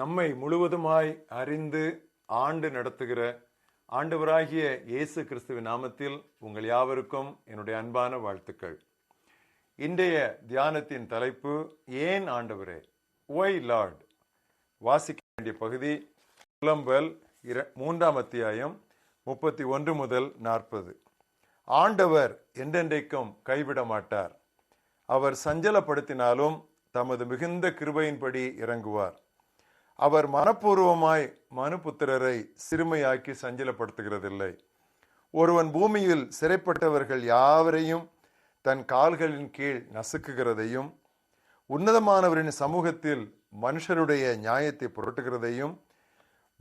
நம்மை முழுவதுமாய் அறிந்து ஆண்டு நடத்துகிற ஆண்டவராகிய இயேசு கிறிஸ்துவின் நாமத்தில் உங்கள் யாவருக்கும் என்னுடைய அன்பான வாழ்த்துக்கள். இன்றைய தியானத்தின் தலைப்பு ஏன் ஆண்டவரே? ஒய் லார்ட் வாசிக்க வேண்டிய பகுதி புலம்பல் இர- மூன்றாம் அத்தியாயம் முப்பத்தி ஒன்று முதல் நாற்பது. ஆண்டவர் என்றென்றைக்கும் கைவிட மாட்டார். அவர் சஞ்சலப்படுத்தினாலும் தமது மிகுந்த கிருபையின்படி இறங்குவார். அவர் மனப்பூர்வமாய் மனுபுத்திரரை சிறுமையாக்கி சஞ்சலப்படுத்துகிறதில்லை. ஒருவன் பூமியில் சிறைப்பட்டவர்கள் யாவரையும் தன் கால்களின் கீழ் நசுக்குகிறதையும் உன்னதமானவரின் சமூகத்தில் மனுஷருடைய நியாயத்தை புரட்டுகிறதையும்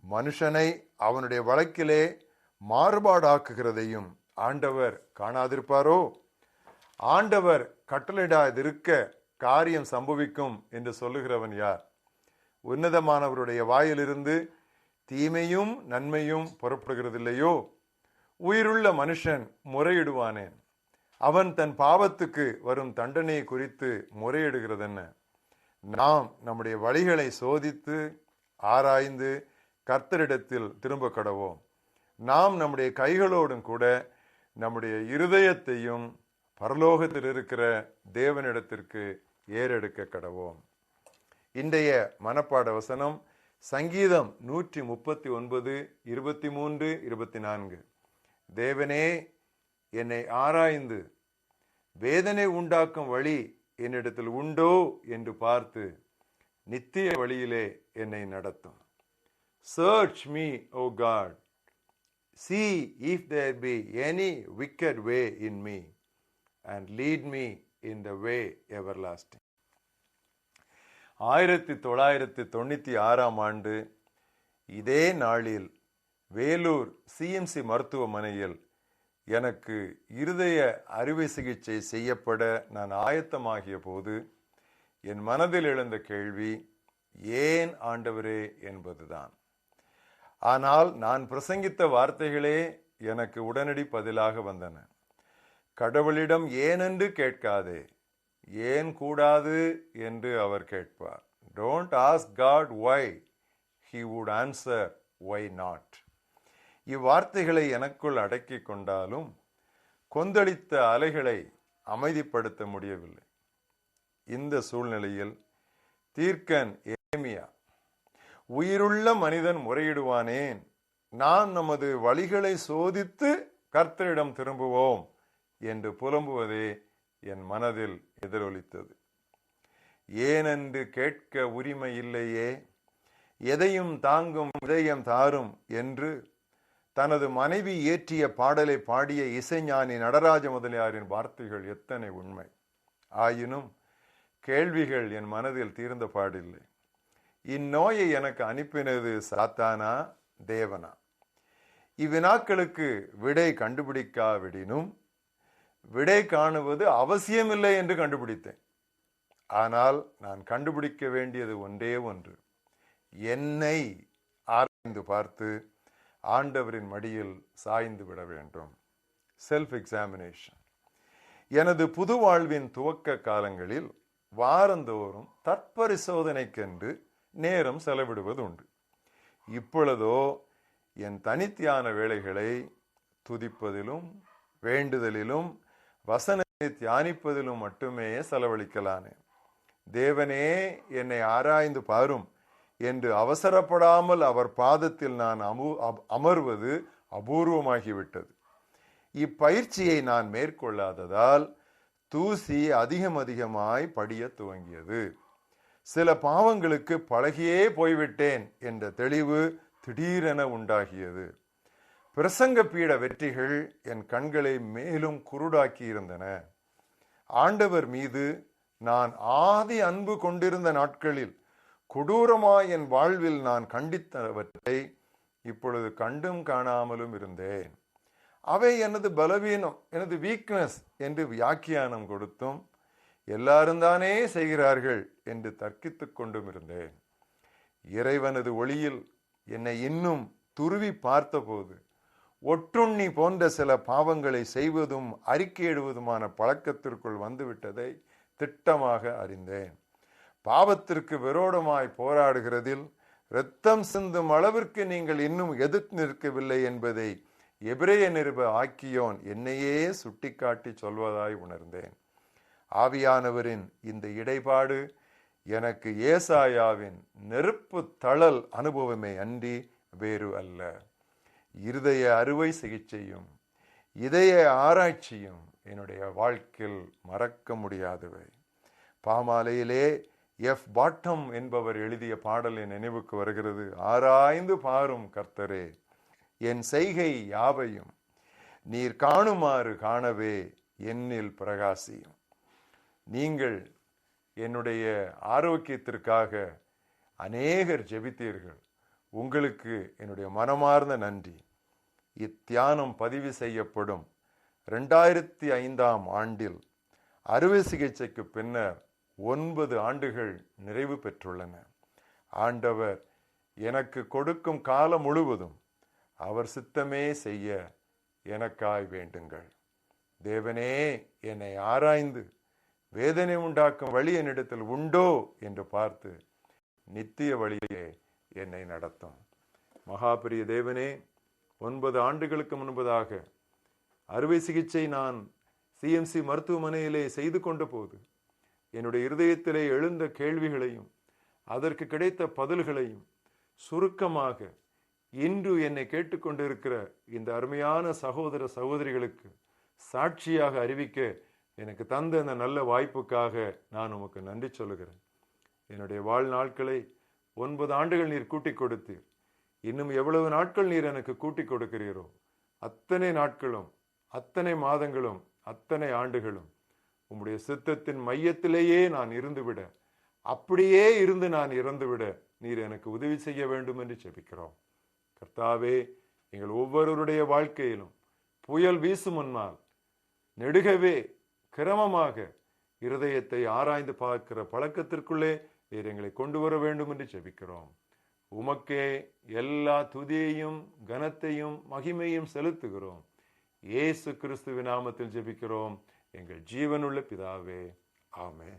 மனுஷனை அவனுடைய வழக்கிலே மாறுபாடாக்குகிறதையும் ஆண்டவர் காணாதிருப்பாரோ? ஆண்டவர் கட்டளையிடாதிருக்க காரியம் சம்பவிக்கும் என்று சொல்லுகிறவன் யார்? உன்னதமானவருடைய வாயிலிருந்து தீமையும் நன்மையும் புறப்படுகிறதில்லையோ? உயிருள்ள மனுஷன் முறையிடுவானேன் அவன் தன் பாவத்துக்கு வரும் தண்டனையை குறித்து முறையிடுகிறதென்ன? நாம் நம்முடைய வழிகளை சோதித்து ஆராய்ந்து கர்த்தரிடத்தில் திரும்ப கடவோம். நாம் நம்முடைய கைகளோடும் கூட நம்முடைய இருதயத்தையும் பரலோகத்தில் இருக்கிற தேவனிடத்திற்கு ஏறெடுக்க கடவோம். இன்றைய மனப்பாட வசனம் சங்கீதம் நூற்றி முப்பத்தி ஒன்பது இருபத்தி மூன்று இருபத்தி நான்கு. தேவனே என்னை ஆராய்ந்து வேதனை உண்டாக்கும் வழி என்னிடத்தில் உண்டோ என்று பார்த்து நித்திய வழியிலே என்னை நடத்தும். Search me O God see if there be any wicked way in me and lead me in the way everlasting ஆயிரத்தி தொள்ளாயிரத்தி தொண்ணூத்தி ஆறாம் ஆண்டு இதே நாளில் வேலூர் சிஎம்சி மருத்துவமனையில் எனக்கு இருதய அறுவை சிகிச்சை செய்யப்பட நான் ஆயத்தமாகிய போது என் மனதில் எழுந்த கேள்வி ஏன் ஆண்டவரே? என்பதுதான். ஆனால் நான் பிரசங்கித்த வார்த்தைகளே எனக்கு உடனடி பதிலாக வந்தன. கடவுளிடம் ஏனென்று கேட்காதே ஏன் கூடாது என்று அவர் கேட்பார். Don't ask God why he would answer why not இவ்வார்த்தைகளை எனக்குள் அடக்கிக் கொண்டாலும் கொந்தளித்த அலைகளை அமைதிப்படுத்த முடியவில்லை. இந்த சூழ்நிலையில் தீர்க்கன் ஏமியா உயிருள்ள மனிதன் முறையிடுவானேன். நான் நமது வழிகளை சோதித்து கர்த்தரிடம் திரும்புவோம் என்று புலம்புவதே என் மனதில் எதிரொலித்தது. ஏனென்று கேட்க உரிமை இல்லையே எதையும் தாங்கும் இதயம் தாரும் என்று தனது மனைவி இயற்றிய பாடலை பாடிய இசைஞானி நடராஜ முதலியாரின் வார்த்தைகள் எத்தனை உண்மை. ஆயினும் கேள்விகள் என் மனதில் தீர்ந்த பாடில்லை. இந்நோயை எனக்கு அனுப்பினது சாத்தானா தேவனா? இவ்வினாக்களுக்கு விடை கண்டுபிடிக்காவிடினும் விடை காணுவது அவசியமில்லை என்று கண்டுபிடித்தேன். ஆனால் நான் கண்டுபிடிக்க வேண்டியது ஒன்றே ஒன்று. என்னை ஆராய்ந்து பார்த்து ஆண்டவரின் மடியில் சாய்ந்து விட வேண்டும். செல்ஃப் எக்ஸாமினேஷன் எனது புது வாழ்வின் துவக்க காலங்களில் வாரந்தோறும் தற்பரிசோதனைக்கென்று நேரம் செலவிடுவது உண்டு இப்பொழுதோ என் தனித்தியான வேலைகளை துதிப்பதிலும் வேண்டுதலிலும் வசனத்தை தியானிப்பதிலும் மட்டுமே செலவழிக்கலானே. தேவனே என்னை ஆராய்ந்து பாரும் என்று அவசரப்படாமல் அவர் பாதத்தில் நான் அமு அப்- அமர்வது அபூர்வமாகிவிட்டது. இப்பயிற்சியை நான் மேற்கொள்ளாததால் தூசி அதிகம் அதிகமாய் படிய துவங்கியது. சில பாவங்களுக்கு பழகியே போய்விட்டேன் என்ற தெளிவு திடீரென உண்டாகியது. பிரசங்க பீட வெற்றிகள் என் கண்களை மேலும் குருடாக்கி இருந்தன. ஆண்டவர் மீது நான் ஆதி அன்பு கொண்டிருந்த நாட்களில் கொடூரமாய் என் வாழ்வில் நான் கண்டித்தவற்றை இப்பொழுது கண்டும் காணாமலும் இருந்தேன். அவை எனது பலவீனம் எனது வீக்னஸ் என்று வியாக்கியானம் கொடுத்தும் எல்லாரும் தானே செய்கிறார்கள் என்று தர்க்கித்துக் கொண்டும் இருந்தேன். இறைவனது ஒளியில் என்னை இன்னும் துருவி பார்த்தபோது ஒட்டுண்ணி போன்ற சில பாவங்களை செய்வதும் அறிக்கையிடுவதுமான பழக்கத்திற்குள் வந்துவிட்டதை திட்டமாக அறிந்தேன். பாவத்திற்கு விரோதமாய் போராடுகிறதில் இரத்தம் சிந்தும் அளவிற்கு நீங்கள் இன்னும் எதிர்த்து நிற்கவில்லை என்பதை எபிரேய நிருப ஆக்கியோன் என்னையே சுட்டிக்காட்டி சொல்வதாய் உணர்ந்தேன். ஆவியானவரின் இந்த இடைபாடு எனக்கு ஏசாயாவின் நெருப்பு தழல் அனுபவமே அன்றி வேறு அல்ல. இருதய அறுவை சிகிச்சையும் இதய ஆராய்ச்சியும் என்னுடைய வாழ்க்கையில் மறக்க முடியாதவை. பாமாலையிலே எஃப் பாட்டம் என்பவர் எழுதிய பாடல் என் நினைவுக்கு வருகிறது. ஆராய்ந்து பாரும் கர்த்தரே என் செய்கை யாவையும் நீர் காணுமாறு காணவே என்னில் பிரகாசியும். நீங்கள் என்னுடைய ஆரோக்கியத்திற்காக அநேகர் ஜெபித்தீர்கள். உங்களுக்கு என்னுடைய மனமார்ந்த நன்றி. இத்தியானம் பதிவு செய்யப்படும் ரெண்டாயிரத்தி ஐந்தாம் ஆண்டில் அறுவை சிகிச்சைக்கு பின்னர் ஒன்பது ஆண்டுகள் நிறைவு பெற்றுள்ளன. ஆண்டவர் எனக்கு கொடுக்கும் காலம் முழுவதும் அவர் சித்தமே செய்ய எனக்காய் வேண்டுங்கள். தேவனே என்னை ஆராய்ந்து வேதனை உண்டாக்கும் வழி என்னிடத்தில் உண்டோ என்று பார்த்து நித்திய வழியே என்னை நடத்தும். மகாபிரிய தேவனே ஒன்பது ஆண்டுகளுக்கு முன்பதாக அறுவை சிகிச்சை நான் சிஎம்சி மருத்துவமனையிலே செய்து கொண்ட போது என்னுடைய இருதயத்திலே எழுந்த கேள்விகளையும் அதற்கு கிடைத்த பதில்களையும் சுருக்கமாக இன்று என்னை கேட்டுக்கொண்டிருக்கிற இந்த அருமையான சகோதர சகோதரிகளுக்கு சாட்சியாக அறிவிக்க எனக்கு தந்த அந்த நல்ல வாய்ப்புக்காக நான் உமக்கு நன்றி சொல்லுகிறேன். என்னுடைய வாழ்நாட்களை ஒன்பது ஆண்டுகள் நீர் கூட்டிக் கொடுத்தீர். இன்னும் எவ்வளவு நாட்கள் நீர் எனக்கு கூட்டிக் கொடுக்கிறீரோ அத்தனை நாட்களும் அத்தனை மாதங்களும் அத்தனை ஆண்டுகளும் உம்முடைய சித்தத்தின் மையத்திலேயே நான் இருந்துவிட அப்படியே இருந்து நான் இறந்துவிட நீர் எனக்கு உதவி செய்ய வேண்டும் என்று செபிக்கிறோம் கர்த்தாவே எங்கள் ஒவ்வொருவருடைய வாழ்க்கையிலும் புயல் வீசும் முன்னால் நெடுகவே கிரமமாக இருதயத்தை ஆராய்ந்து பார்க்கிற பழக்கத்திற்குள்ளே நீர் எங்களை கொண்டு வர வேண்டும் என்று செபிக்கிறோம் உமக்கே எல்லா துதியையும் கனத்தையும் மகிமையும் செலுத்துகிறோம். இயேசு கிறிஸ்துவின் நாமத்தில் ஜெபிக்கிறோம். எங்கள் ஜீவனுள்ள பிதாவே ஆமே